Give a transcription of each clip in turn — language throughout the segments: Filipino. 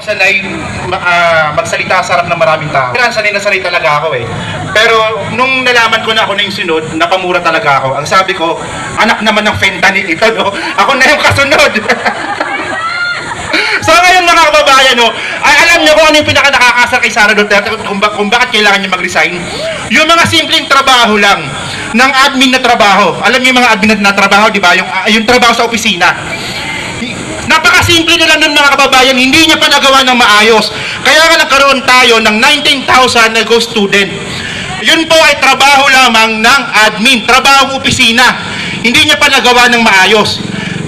sanay ma- ah, magsalita sa harap ng maraming tao. Kaya sanay na sanay talaga ako eh. Pero nung nalaman ko na ako na yung sunod, napamura talaga ako. Ang sabi ko, anak naman ng fentanyl ito, no? Ako na yung kasunod. so ngayon mga kababayan, no, ay alam niyo kung ano yung pinaka nakakasar kay Sara Duterte kung, ba- kung bakit kailangan niya mag-resign? Yung mga simpleng trabaho lang ng admin na trabaho. Alam niyo yung mga admin na, na trabaho, di ba? Yung, ah, yung trabaho sa opisina. Napakasimple na lang nun mga kababayan, hindi niya pa nagawa ng maayos. Kaya nga nagkaroon tayo ng 19,000 na ghost student. Yun po ay trabaho lamang ng admin, trabaho opisina. Hindi niya pa nagawa ng maayos.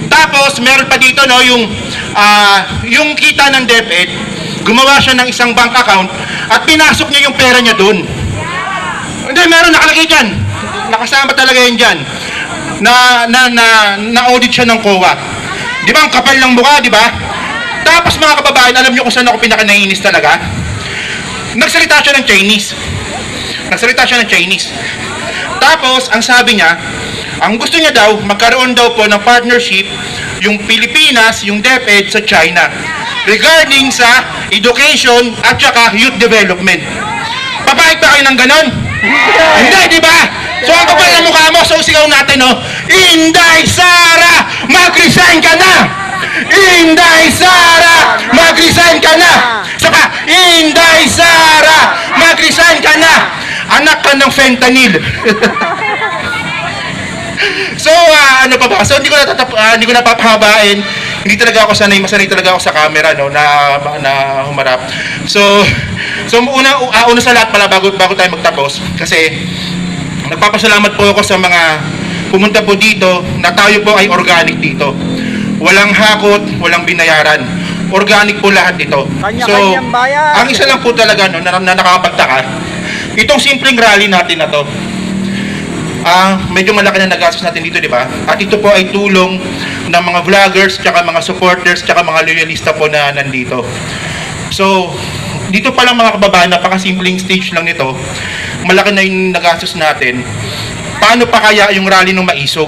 Tapos meron pa dito no yung ah, yung kita ng DepEd, gumawa siya ng isang bank account at pinasok niya yung pera niya doon. Hindi, meron nakalagay dyan. Nakasama talaga yan dyan. Na, na, na, na-audit siya ng COA. Di ba, ang kapal ng mukha, di ba? Tapos mga kababayan, alam niyo kung saan ako pinaka naiinis talaga? Nagsalita siya ng Chinese. Nagsalita siya ng Chinese. Tapos, ang sabi niya, ang gusto niya daw, magkaroon daw po ng partnership yung Pilipinas, yung DepEd sa China regarding sa education at saka youth development. Papayag ba kayo ng ganon? Hindi, di ba? So ang kapal ng mukha mo, so sigaw natin, no? Inday Sara, mag-resign ka na! Inday Sara, mag-resign ka na! Saka, Inday Sara, mag-resign ka na! Anak ka ng fentanyl. so, ah, ano pa ba? So, hindi ko na, tatap- ah, hindi ko na papahabain. Hindi talaga ako sanay, masanay talaga ako sa camera, no, na, na humarap. So, so una, uh, una sa lahat pala, bago, bago tayo magtapos, kasi nagpapasalamat po ako sa mga pumunta po dito na tayo po ay organic dito. Walang hakot, walang binayaran. Organic po lahat ito. Bayan. ang isa lang po talaga no, na, na nakakapagtaka, itong simpleng rally natin na to, Ah, medyo malaki na nagastos natin dito, di ba? At ito po ay tulong ng mga vloggers, tsaka mga supporters, tsaka mga loyalista po na nandito. So, dito pa lang mga kababayan, napakasimpleng stage lang nito. Malaki na yung nagastos natin. Paano pa kaya yung rally ng maisog?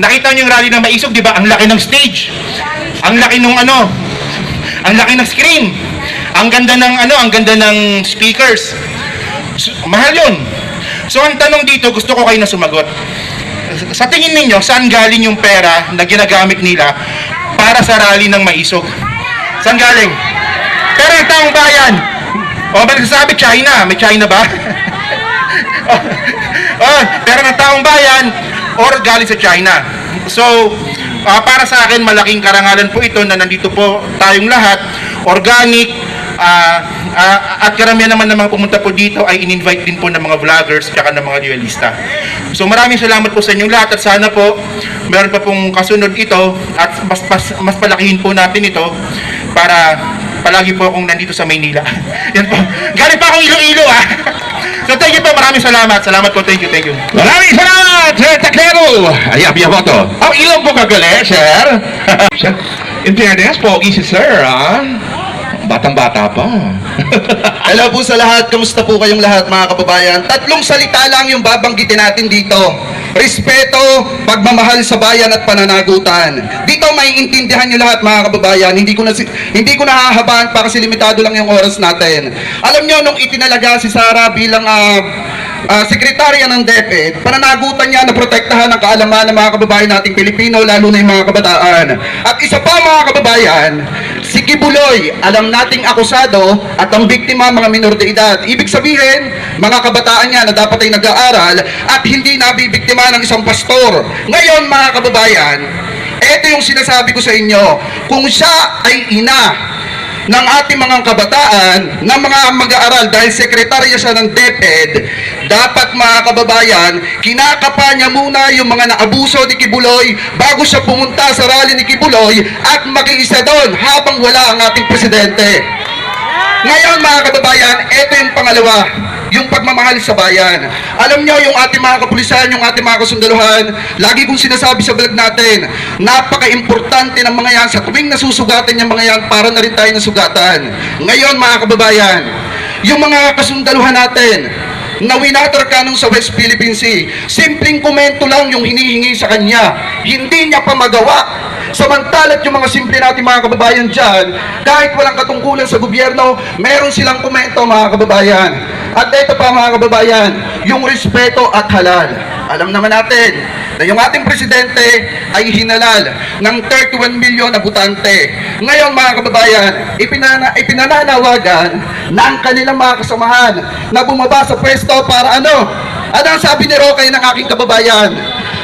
Nakita niyo yung rally ng maisog, di ba? Ang laki ng stage. Ang laki ng ano, ang laki ng screen. Ang ganda ng ano, ang ganda ng speakers. So, mahal yun. So ang tanong dito, gusto ko kayo na sumagot. Sa tingin ninyo, saan galing yung pera na ginagamit nila para sa rally ng maisog? Saan galing? Pera ng taong bayan. O, ba nagsasabi China? May China ba? oh, pera ng taong bayan or galing sa China. So, ah, para sa akin, malaking karangalan po ito na nandito po tayong lahat, organic, ah, ah, at karamihan naman ng mga pumunta po dito ay in-invite din po ng mga vloggers at ng mga duelista. So maraming salamat po sa inyong lahat at sana po meron pa pong kasunod ito at mas, mas, mas palakihin po natin ito para palagi po akong nandito sa Maynila. Yan po. Galing pa akong Iloilo ah. So thank you po, maraming salamat. Salamat po, thank you, thank you. Maraming salamat, Sir Takero! Ay, abiya po to. Ang ilong po kagali, Sir. Sir, In fairness, pogi si Sir, ah. Batang-bata pa. Hello po sa lahat. Kamusta po kayong lahat mga kababayan? Tatlong salita lang yung babanggitin natin dito. Respeto, pagmamahal sa bayan at pananagutan. Dito may intindihan nyo lahat mga kababayan. Hindi ko na hindi ko nahahabaan pa kasi limitado lang yung oras natin. Alam nyo nung itinalaga si Sara bilang ah, ah, sekretarya ng DepEd, pananagutan niya na protektahan ang kaalaman ng mga kababayan nating Pilipino, lalo na yung mga kabataan. At isa pa mga kababayan, si Kibuloy, alam nating akusado at ang biktima mga minor de edad. Ibig sabihin, mga kabataan niya na dapat ay nag-aaral at hindi nabibiktima ng isang pastor. Ngayon mga kababayan, ito yung sinasabi ko sa inyo, kung siya ay ina ng ating mga kabataan, ng mga mag-aaral dahil sekretarya siya ng DepEd, dapat mga kababayan, kinakapa niya muna yung mga naabuso ni Kibuloy bago siya pumunta sa rally ni Kibuloy at makiisa doon habang wala ang ating presidente. Ngayon mga kababayan, ito yung pangalawa, yung pagmamahal sa bayan. Alam nyo, yung ating mga kapulisan, yung ating mga kasundaluhan, lagi kong sinasabi sa vlog natin, napaka-importante ng mga yan. Sa tuwing nasusugatan yung mga yan, para na rin tayo nasugatan. Ngayon mga kababayan, yung mga kasundaluhan natin, na winater ka nung sa West Philippine Sea. Simpleng komento lang yung hinihingi sa kanya. Hindi niya pa magawa. Samantalat yung mga simple natin mga kababayan dyan, kahit walang katungkulan sa gobyerno, meron silang komento mga kababayan. At ito pa mga kababayan, yung respeto at halal. Alam naman natin na yung ating presidente ay hinalal ng 31 milyon na butante. Ngayon mga kababayan, ipinana, ipinananawagan na ang kanilang mga kasamahan na bumaba sa pwesto para ano? Ano ang sabi ni Roque ng aking kababayan?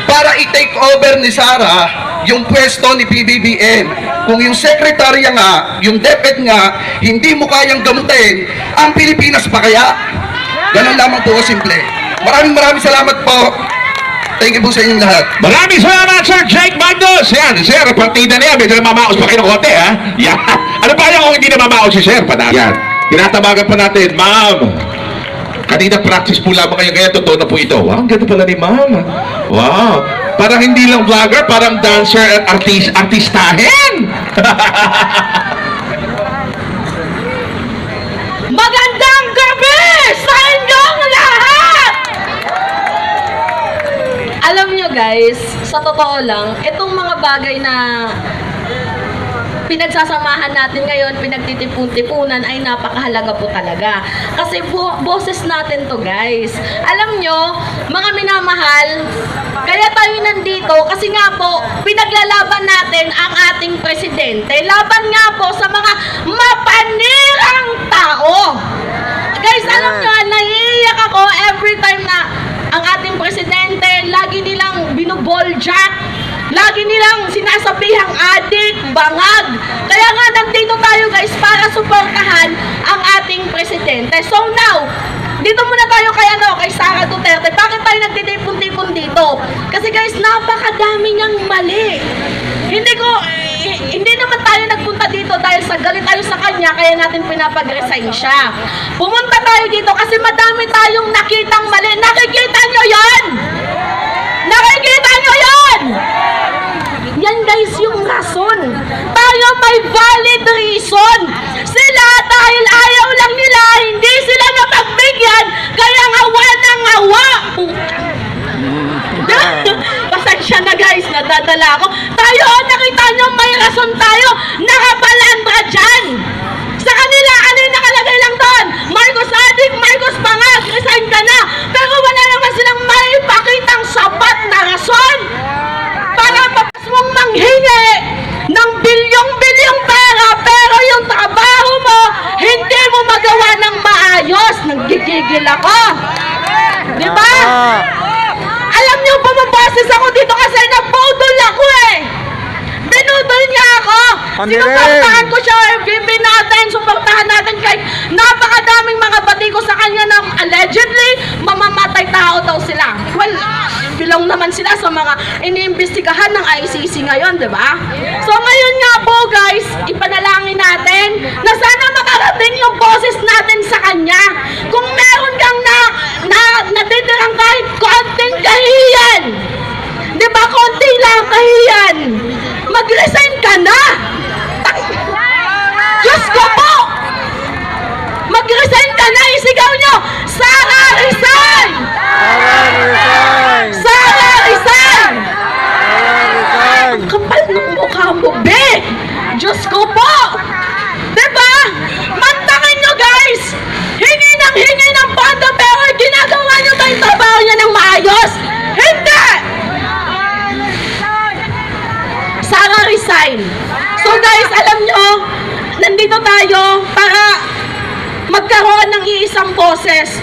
Para i-take over ni Sara yung pwesto ni PBBM. Kung yung sekretarya nga, yung DepEd nga, hindi mo kayang gamutin, ang Pilipinas pa kaya? Ganun lamang po simple. Maraming maraming salamat po. Thank you po sa inyong lahat. Maraming salamat, Sir Jake Magnus. Yan, Sir, partida na yan. Medyo namamaos pa kayo ng konti, ha? Yan. Ano pa yung kung hindi namamaos si Sir? Pana? Yan. Tinatabagan pa natin, Ma'am. Kanina practice po lamang kayo, kaya totoo na po ito. Wow, ang ganda pala ni Ma'am. Wow. Parang hindi lang vlogger, parang dancer at artist, artistahin. Magandang gabi sa inyong lahat! Alam nyo guys, sa totoo lang, itong mga bagay na pinagsasamahan natin ngayon, pinagtitipun-tipunan ay napakahalaga po talaga. Kasi bo- boses natin to guys. Alam nyo, mga minamahal, kaya tayo nandito kasi nga po, pinaglalaban natin ang ating presidente. Laban nga po sa mga mapanirang tao. Guys, alam nyo, naiiyak ako every time na ang ating presidente, lagi nilang binuboljak. Lagi nilang sinasabihang adik, bangag. Kaya nga nandito tayo guys para suportahan ang ating presidente. So now, dito muna tayo kay ano, kay Sara Duterte. Bakit tayo nagtitipon-tipon dito? Kasi guys, napakadami niyang mali. Hindi ko, eh, hindi naman tayo nagpunta dito dahil sa galit tayo sa kanya, kaya natin pinapag-resign siya. Pumunta tayo dito kasi madami tayong nakitang mali. Nakikita nyo yon? Nakikita nyo yon? Yan guys yung rason. Tayo may valid reason. Sila dahil ayaw lang nila, hindi sila napagbigyan, kaya ngawa ng ngawa. Pasensya na guys, nadadala ako. Tayo, nakita nyo, may rason tayo. Nakabalandra dyan. Sa kanila, ano yung nakalagay lang doon? Marcos Adik, Marcos Pangag, resign ka na. Pero wala naman silang maipakitang sapat na rason para papas mong manghingi ng bilyong-bilyong pera pero yung trabaho mo hindi mo magawa ng maayos. Nagigigil ako. Di ba? Alam niyo, bumaboses ako dito kasi nabudol ako eh. Binudol niya ako. Sinuportahan ko siya, FBB natin, suportahan natin kahit napakadaming mga bati ko sa kanya na allegedly mamamatay tao daw sila. Well, belong naman sila sa mga iniimbestigahan ng ICC ngayon, di ba? So ngayon nga po guys, ipanalangin natin na sana makarating yung boses natin sa kanya. Kung meron kang na, na natitirang kahit konting kahiyan, di ba konti lang kahiyan, mag-resign ka na! Tang- Diyos ko po! Mag-resign ka na! Isigaw nyo! Sara, resign! Sara, resign! Ang kapal ng mukha mo, be! Diyos ko po! Diba? Mantakin nyo, guys! Hingi ng hingi ng pondo, pero ginagawa nyo ba yung trabaho niya ng maayos? Hindi! Sara, resign! So guys, alam nyo, nandito tayo para magkaroon ng iisang boses.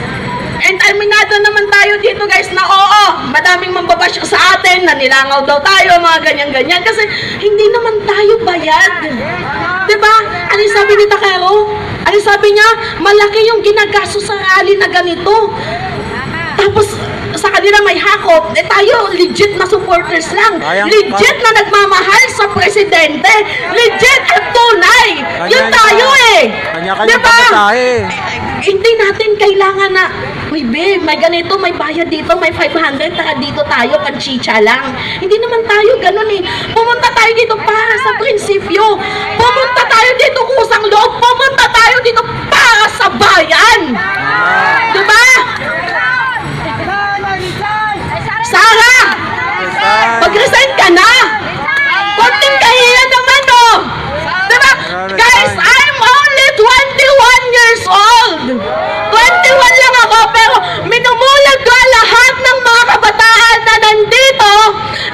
And aminado naman tayo dito guys na oo, madaming mambabash sa atin, na nilangaw daw tayo, mga ganyan-ganyan. Kasi hindi naman tayo bayad. ba? Ano yung sabi ni Takero? Ano sabi niya? Malaki yung ginagasto sa rally na ganito. Tapos sa kanila may hakop, eh tayo legit na supporters lang. Legit na nagmamahal sa presidente. Legit at tunay. Yun tayo eh. Kanya-kanya Diba? Hindi natin kailangan na, Uy, babe, may ganito, may bayad dito, may 500, taka dito tayo, panchicha lang. Hindi naman tayo ganun eh. Pumunta tayo dito para sa prinsipyo. Pumunta tayo dito kusang loob. Pumunta tayo dito para sa bayan. Diba? Sarah! Mag-resign ka na! Konting kahiya naman, no? Diba? Guys, I'm only 21 years old! nandito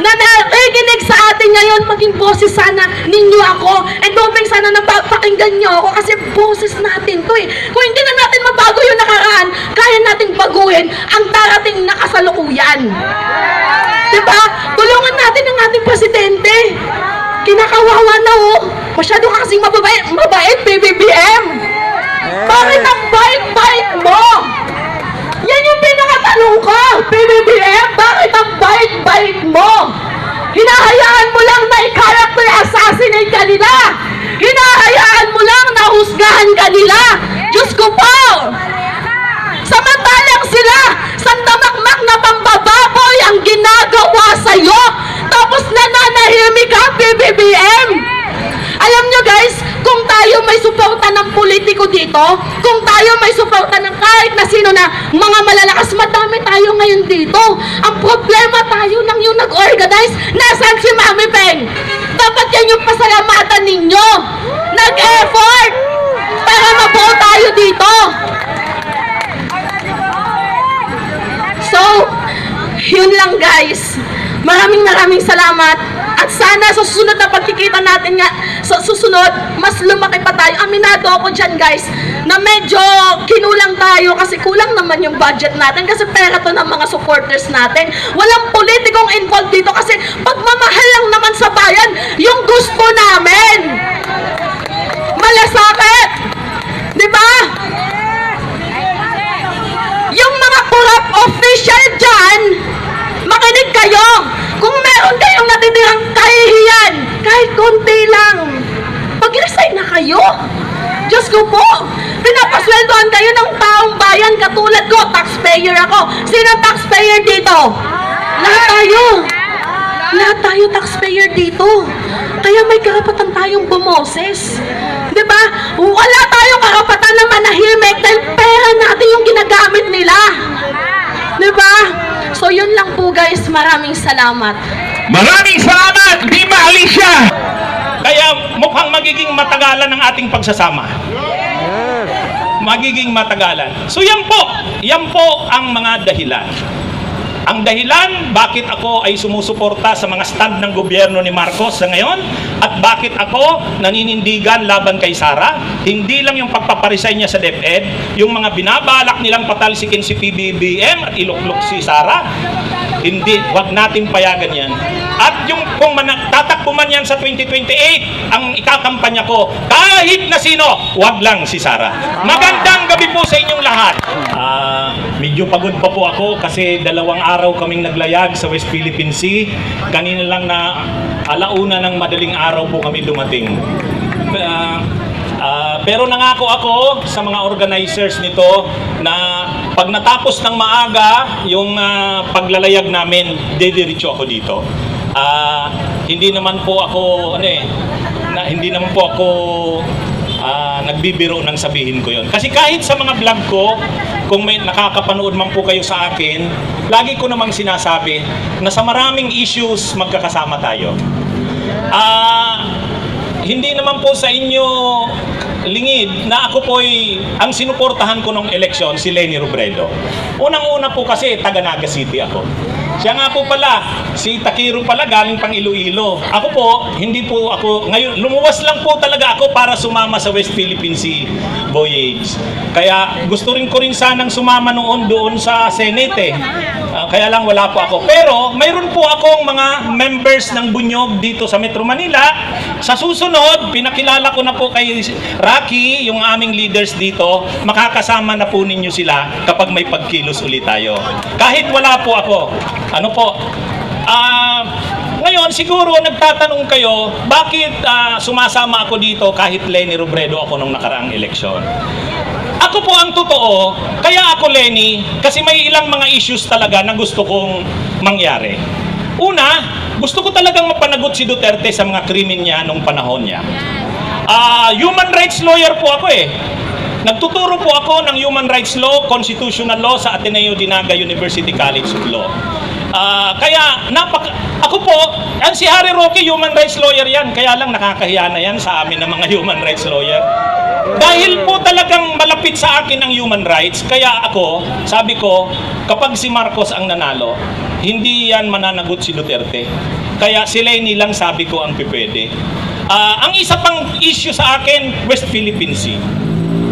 na nakikinig sa atin ngayon, maging boses sana ninyo ako. And hoping sana na napapakinggan nyo ako kasi boses natin to eh. Kung hindi na natin mabago yung nakaraan, kaya natin baguhin ang darating na kasalukuyan. Diba? Tulungan natin ang ating presidente. Kinakawawa na ho. Masyado ka kasing mababait, mabait, BBBM. Bakit ang bait-bait mo? Pinakatanong ko, PBBM, bakit ang bait-bait mo? Hinahayaan mo lang na i-character assassinate ka nila. Hinahayaan mo lang na husgahan ka nila. Diyos ko po! Samantalang sila, sandamakmak na pambababoy ang ginagawa sa'yo. Tapos nananahimik ka, PBBM. Alam nyo guys, kung tayo may suporta ng politiko dito, kung tayo may suporta ng kahit na sino na mga malalakas, madami tayo ngayon dito. Ang problema tayo lang yung nag-organize. Nasaan si Mami Peng? Dapat yan yung pasalamatan ninyo. Nag-effort para mabuo tayo dito. So, yun lang guys. Maraming maraming salamat. Sana sa susunod na pagkikita natin nga, sa susunod, mas lumaki pa tayo. Aminado ako dyan guys, na medyo kinulang tayo kasi kulang naman yung budget natin kasi pera to ng mga supporters natin. Walang politikong involved dito kasi pagmamahal lang naman sa bayan, yung gusto namin. Malasakit! Di ba? Yung mga corrupt official dyan, makinig kayo. Kung meron kayong natitirang kahit konti lang, mag-resign na kayo. Diyos ko po, pinapasweldoan kayo ng taong bayan katulad ko, taxpayer ako. Sino taxpayer dito? Lahat tayo. Lahat tayo taxpayer dito. Kaya may karapatan tayong bumoses. Di ba? Wala tayong karapatan na manahimik dahil pera natin yung ginagamit nila. Di ba? So yun lang po guys. Maraming salamat. Maraming salamat, Lima Alicia! Kaya mukhang magiging matagalan ang ating pagsasama. Magiging matagalan. So yan po, yan po ang mga dahilan. Ang dahilan bakit ako ay sumusuporta sa mga stand ng gobyerno ni Marcos sa ngayon at bakit ako naninindigan laban kay Sara, hindi lang yung pagpaparesign niya sa DepEd, yung mga binabalak nilang patalsikin si PBBM at iluklok si Sara, hindi, wag natin payagan yan. At yung kung man, tatakbo man yan sa 2028, ang ikakampanya ko, kahit na sino, wag lang si Sara. Magandang gabi po sa inyong lahat. Ah, medyo pagod pa po ako kasi dalawang araw kaming naglayag sa West Philippine Sea. Kanina lang na alauna ng madaling araw po kami dumating. Ah, Ah, pero nangako ako sa mga organizers nito na pag natapos ng maaga yung ah, paglalayag namin, didiretso ako dito. Ah, hindi naman po ako ano eh, na, hindi naman po ako ah, nagbibiro nang sabihin ko yon. Kasi kahit sa mga vlog ko, kung may nakakapanood man po kayo sa akin, lagi ko namang sinasabi na sa maraming issues magkakasama tayo. Ah, hindi naman po sa inyo lingid na ako po'y ang sinuportahan ko nung eleksyon si Lenny Robredo. Unang-una po kasi taga Naga City ako. Siya nga po pala, si Takiro pala galing pang Iloilo. Ako po, hindi po ako, ngayon, lumuwas lang po talaga ako para sumama sa West Philippine Sea Voyage. Kaya gusto rin ko rin sanang sumama noon doon sa Senate eh. Ah, kaya lang wala po ako. Pero mayroon po akong mga members ng Bunyog dito sa Metro Manila. Sa susunod, pinakilala ko na po kay Rocky, yung aming leaders dito. Makakasama na po ninyo sila kapag may pagkilos ulit tayo. Kahit wala po ako. Ano po? Ah... ngayon, siguro nagtatanong kayo, bakit ah, sumasama ako dito kahit Lenny Robredo ako nung nakaraang eleksyon? Ako po ang totoo, kaya ako Lenny, kasi may ilang mga issues talaga na gusto kong mangyari. Una, gusto ko talagang mapanagot si Duterte sa mga krimen niya nung panahon niya. Ah, human rights lawyer po ako eh. Nagtuturo po ako ng human rights law, constitutional law sa Ateneo Dinaga University College of Law. Ah, kaya napak ako po, ang si Harry Roque human rights lawyer yan, kaya lang nakakahiya na yan sa amin ng mga human rights lawyer. Dahil po talagang malapit sa akin ang human rights, kaya ako, sabi ko, kapag si Marcos ang nanalo, hindi yan mananagot si Duterte. Kaya si Lenny lang sabi ko ang pipwede. Ah, ang isa pang issue sa akin, West Philippine Sea.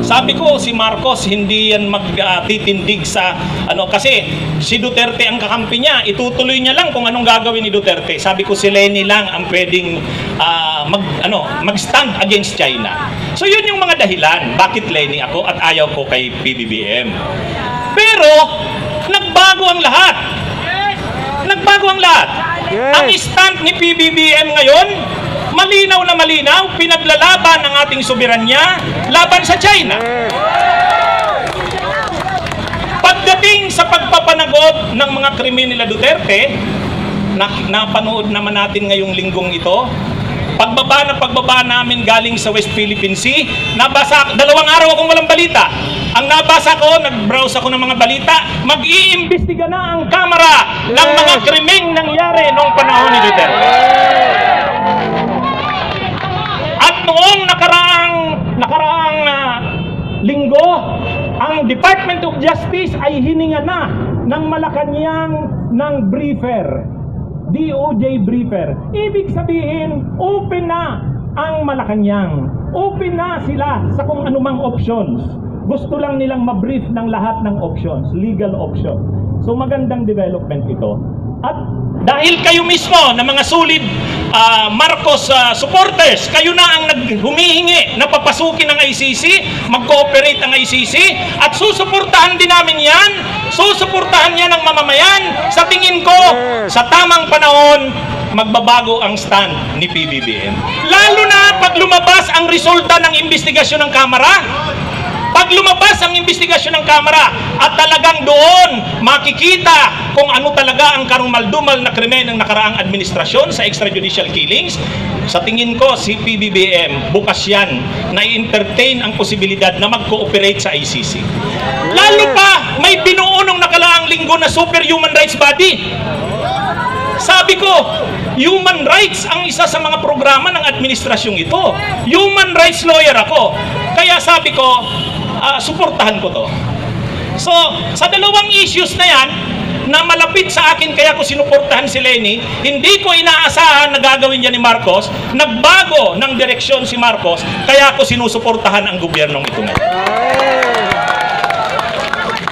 Sabi ko si Marcos hindi yan magtitindig sa ano kasi si Duterte ang kakampi niya itutuloy niya lang kung anong gagawin ni Duterte. Sabi ko si Lenny lang ang pwedeng ah, mag ano mag-stand against China. So yun yung mga dahilan bakit Lenny ako at ayaw ko kay PBBM. Pero nagbago ang lahat. Nagbago ang lahat. Ang stand ni PBBM ngayon, malinaw na malinaw, pinaglalaban ang ating soberanya laban sa China. Pagdating sa pagpapanagod ng mga krimen nila Duterte, na, napanood naman natin ngayong linggong ito, pagbaba na pagbaba namin galing sa West Philippine Sea, nabasa, dalawang araw akong walang balita. Ang nabasa ko, nag-browse ako ng mga balita, mag-iimbestiga na ang Kamara ng mga krimeng nangyari noong panahon ni Duterte. Noong nakaraang nakaraang ah, linggo, ang Department of Justice ay hininga na ng Malacanang ng briefer. DOJ briefer. Ibig sabihin, open na ang Malacanang. Open na sila sa kung anumang options. Gusto lang nilang ma-brief ng lahat ng options, legal options. So magandang development ito. At dahil kayo mismo na mga solid ah, Marcos ah, supporters, kayo na ang naghumihingi na papasukin ng ICC, mag-cooperate ang ICC, at susuportahan din namin yan, susuportahan yan ng mamamayan. Sa tingin ko, sa tamang panahon, magbabago ang stand ni PBBM. Lalo na pag lumabas ang resulta ng investigasyon ng Kamara, pag lumabas ang investigasyon ng Kamara at talagang doon makikita kung ano talaga ang karumaldumal na krimen ng nakaraang administrasyon sa extrajudicial killings, sa tingin ko si PBBM bukas yan na i-entertain ang posibilidad na mag-cooperate sa ICC. Lalo pa, may binuo nung nakalaang linggo na super human rights body. Sabi ko, human rights ang isa sa mga programa ng administrasyong ito. Human rights lawyer ako. Kaya sabi ko, ah, suportahan ko to. So, sa dalawang issues na yan, na malapit sa akin kaya ko sinuportahan si Lenny, hindi ko inaasahan na gagawin niya ni Marcos, nagbago ng direksyon si Marcos, kaya ko sinusuportahan ang gobyernong ito ngayon.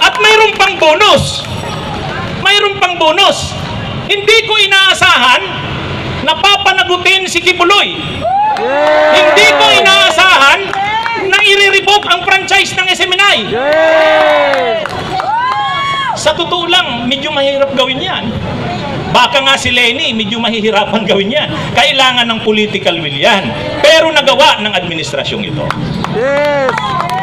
At mayroon pang bonus. Mayroon pang bonus. Hindi ko inaasahan na papanagutin si Kibuloy. Hindi ko inaasahan na i-revoke ang franchise ng SMNI. Sa totoo lang, medyo mahirap gawin yan. Baka nga si Lenny, medyo mahihirapan gawin yan. Kailangan ng political will yan. Pero nagawa ng administrasyong ito.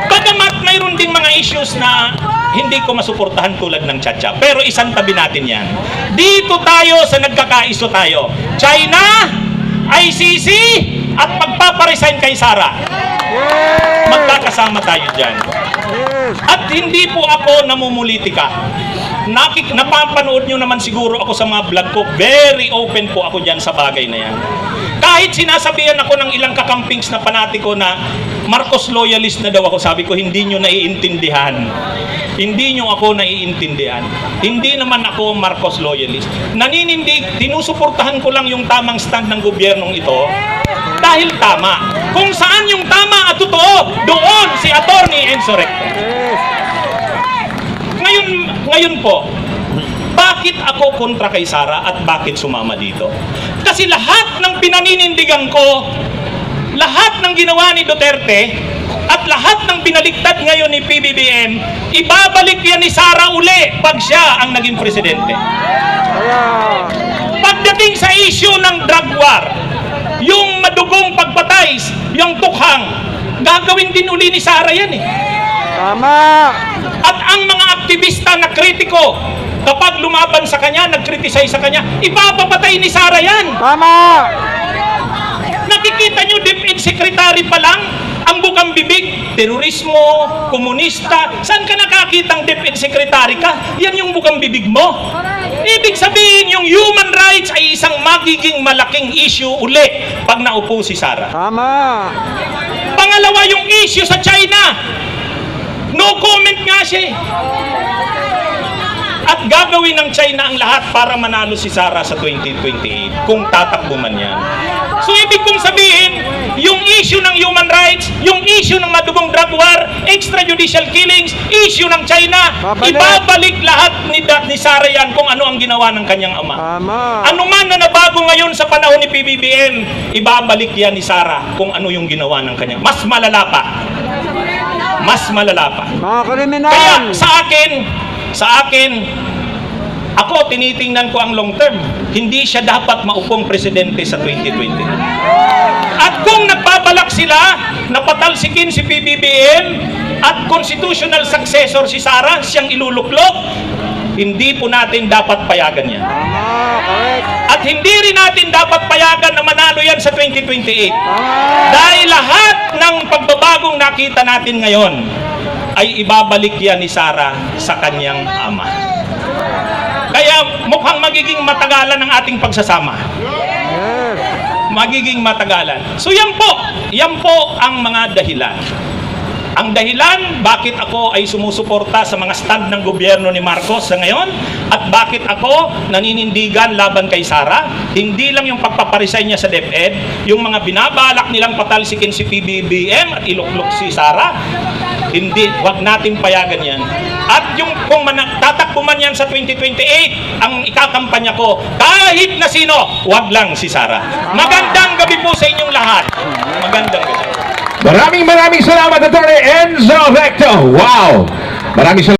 Bagamat mayroon ding mga issues na hindi ko masuportahan tulad ng Chacha. Pero isang tabi natin yan. Dito tayo sa nagkakaiso tayo. China, ICC, at magpaparesign kay Sara. Magkakasama tayo dyan. At hindi po ako namumulitika. Nakik napapanood nyo naman siguro ako sa mga vlog ko. Very open po ako dyan sa bagay na yan. Kahit sinasabihan ako ng ilang kakampings na panatiko na Marcos loyalist na daw ako, sabi ko hindi nyo naiintindihan. Hindi nyo ako naiintindihan. Hindi naman ako Marcos loyalist. Naninindig, tinusuportahan ko lang yung tamang stand ng gobyernong ito dahil tama. Kung saan yung tama at totoo, doon si Attorney Enzo Recto. Ngayon, ngayon po, bakit ako kontra kay Sara at bakit sumama dito? Kasi lahat ng pinaninindigan ko, lahat ng ginawa ni Duterte, at lahat ng binaliktad ngayon ni PBBM, ibabalik yan ni Sara uli pag siya ang naging presidente. Pagdating sa issue ng drug war, yung madugong pagpatay, yung tukhang, gagawin din uli ni Sara yan eh. At ang mga aktivista na kritiko, kapag lumaban sa kanya, nag-criticize sa kanya, ipapapatay ni Sara yan. Nakikita nyo, DepEd Secretary pa lang, ang bukang bibig, terorismo, komunista. Saan ka nakakitang DepEd Secretary ka? Yan yung bukang bibig mo. Ibig sabihin, yung human rights ay isang magiging malaking issue uli pag naupo si Sara. Pangalawa, yung issue sa China. No comment nga siya eh. At gagawin ng China ang lahat para manalo si Sara sa 2028 kung tatakbo man yan. So ibig kong sabihin, yung issue ng human rights, yung issue ng madugong drug war, extrajudicial killings, issue ng China, Babalik. ibabalik lahat ni, ni Sara yan kung ano ang ginawa ng kanyang ama. Tama. Ano man na nabago ngayon sa panahon ni PBBM, ibabalik yan ni Sara kung ano yung ginawa ng kanyang. Mas malala pa. Mas malala pa. Mga kriminal. Kaya sa akin, sa akin, ako tinitingnan ko ang long term. Hindi siya dapat maupong presidente sa 2020. At kung nagbabalak sila na patalsikin si PBBM at constitutional successor si Sara, siyang iluluklok, hindi po natin dapat payagan yan. At hindi rin natin dapat payagan na manalo yan sa 2028. Tama. Dahil lahat ng pagbabagong nakita natin ngayon ay ibabalik yan ni Sara sa kanyang ama. Kaya mukhang magiging matagalan ang ating pagsasama. Magiging matagalan. So yan po, yan po ang mga dahilan. Ang dahilan bakit ako ay sumusuporta sa mga stand ng gobyerno ni Marcos sa ngayon at bakit ako naninindigan laban kay Sara, hindi lang yung pagpaparesign niya sa DepEd, yung mga binabalak nilang patalsikin si PBBM at iluklok si Sara, hindi, wag natin payagan yan. At yung kung man, tatakbo man yan sa 2028, ang ikakampanya ko, kahit na sino, wag lang si Sara. Magandang gabi po sa inyong lahat. Magandang gabi. Maraming maraming salamat, Attorney Enzo Recto. Wow! Maraming salamat.